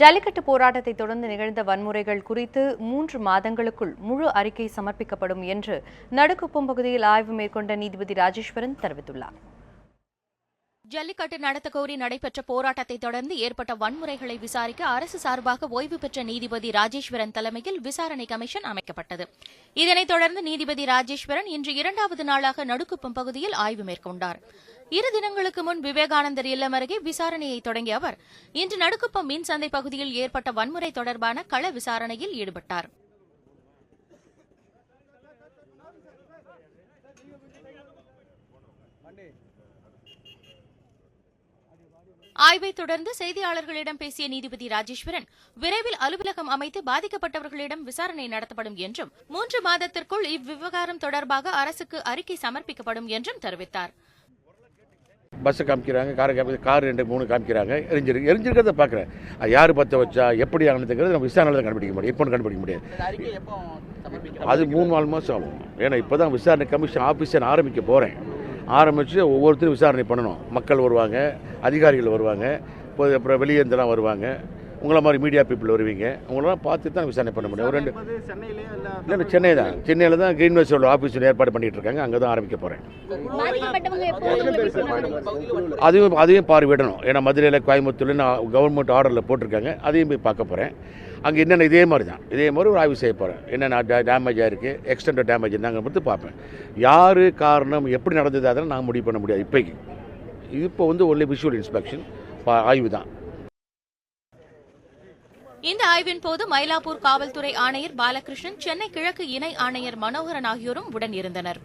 ஜல்லிக்கட்டு போராட்டத்தை தொடர்ந்து நிகழ்ந்த வன்முறைகள் குறித்து மூன்று மாதங்களுக்குள் முழு அறிக்கை சமர்ப்பிக்கப்படும் என்று நடுக்குப்பம் பகுதியில் ஆய்வு மேற்கொண்ட நீதிபதி ராஜேஸ்வரன் தெரிவித்துள்ளார். ஜல்லிக்கட்டு நடத்த கோரி நடைபெற்ற போராட்டத்தை தொடர்ந்து ஏற்பட்ட வன்முறைகளை விசாரிக்க அரசு சார்பாக ஓய்வு பெற்ற நீதிபதி ராஜேஸ்வரன் தலைமையில் விசாரணை கமிஷன் அமைக்கப்பட்டது. இதனைத் தொடர்ந்து நீதிபதி ராஜேஸ்வரன் இன்று இரண்டாவது நாளாக நடுக்குப்பம் பகுதியில் ஆய்வு மேற்கொண்டார். இரு தினங்களுக்கு முன் விவேகானந்தர் இல்லம் அருகே விசாரணையை தொடங்கிய அவர் இன்று நடுக்குப்பம் மின் சந்தை பகுதியில் ஏற்பட்ட வன்முறை தொடர்பான கள விசாரணையில் ஈடுபட்டார். ஆய்வைத் தொடர்ந்து செய்தியாளர்களிடம் பேசிய நீதிபதி ராஜேஸ்வரன் விரைவில் அலுவலகம் அமைத்து பாதிக்கப்பட்டவர்களிடம் விசாரணை நடத்தப்படும் என்றும் மூன்று மாதத்திற்குள் இவ்விவகாரம் தொடர்பாக அரசுக்கு அறிக்கை சமர்ப்பிக்கப்படும் என்றும் தெரிவித்தார். பஸ்ஸை காமிக்கிறாங்க காரை காமி கார் ரெண்டு மூணு காமிக்கிறாங்க. எரிஞ்சிருக்கு எரிஞ்சிருக்கிறத பார்க்குறேன். அது யார் பற்ற வச்சா எப்படி ஆனதுங்கிறது நம்ம விசாரணையில் தான் கண்டுபிடிக்க முடியும். எப்போன்னு கண்டுபிடிக்க முடியாது. எப்போ அது மூணு நாலு மாதம் ஆகும். ஏன்னா இப்போ தான் விசாரணை கமிஷன் ஆஃபீஸர் ஆரம்பிக்க போகிறேன் ஆரம்பித்து ஒவ்வொருத்தரும் விசாரணை பண்ணணும். மக்கள் வருவாங்க அதிகாரிகள் வருவாங்க இப்போ அப்புறம் வெளியே இருந்தெல்லாம் வருவாங்க. உங்களை மாதிரி மீடியா பீப்புள் வருவீங்க. உங்களெல்லாம் பார்த்து தான் விசாரணை பண்ண முடியும். ஒரு ரெண்டு இல்ல இல்லை சென்னை தான். சென்னையில் தான் கிரீன்வேஸோட ஆஃபீஸில் ஏற்பாடு பண்ணிட்டு இருக்காங்க. அங்கே தான் ஆரம்பிக்க போகிறேன் அதையும் அதையும் பார்வையிடணும். ஏன்னா மதுரையில் கோயம்புத்தூர்ல நான் கவர்மெண்ட் ஆர்டரில் போட்டிருக்காங்க. அதையும் போய் பார்க்க போகிறேன் அங்கே என்னென்ன இதே மாதிரி தான். இதே மாதிரி ஒரு ஆய்வு செய்ய போகிறேன் என்னென்ன டே டேமேஜ் ஆயிருக்கு எக்ஸ்டெண்ட் டேமேஜ் நாங்கள் பார்த்து பார்ப்பேன். யார் காரணம் எப்படி நடந்தது அதெல்லாம் நாங்கள் முடிவு பண்ண முடியாது இப்போக்கி இப்போ வந்து ஒன்லி விஷுவல் இன்ஸ்பெக்ஷன் ஆய்வு தான். இந்த ஆய்வின் போது மயிலாப்பூர் காவல்துறை ஆணையர் பாலகிருஷ்ணன் சென்னை கிழக்கு இணை ஆணையர் மனோகரன் ஆகியோரும் உடன் இருந்தனர்.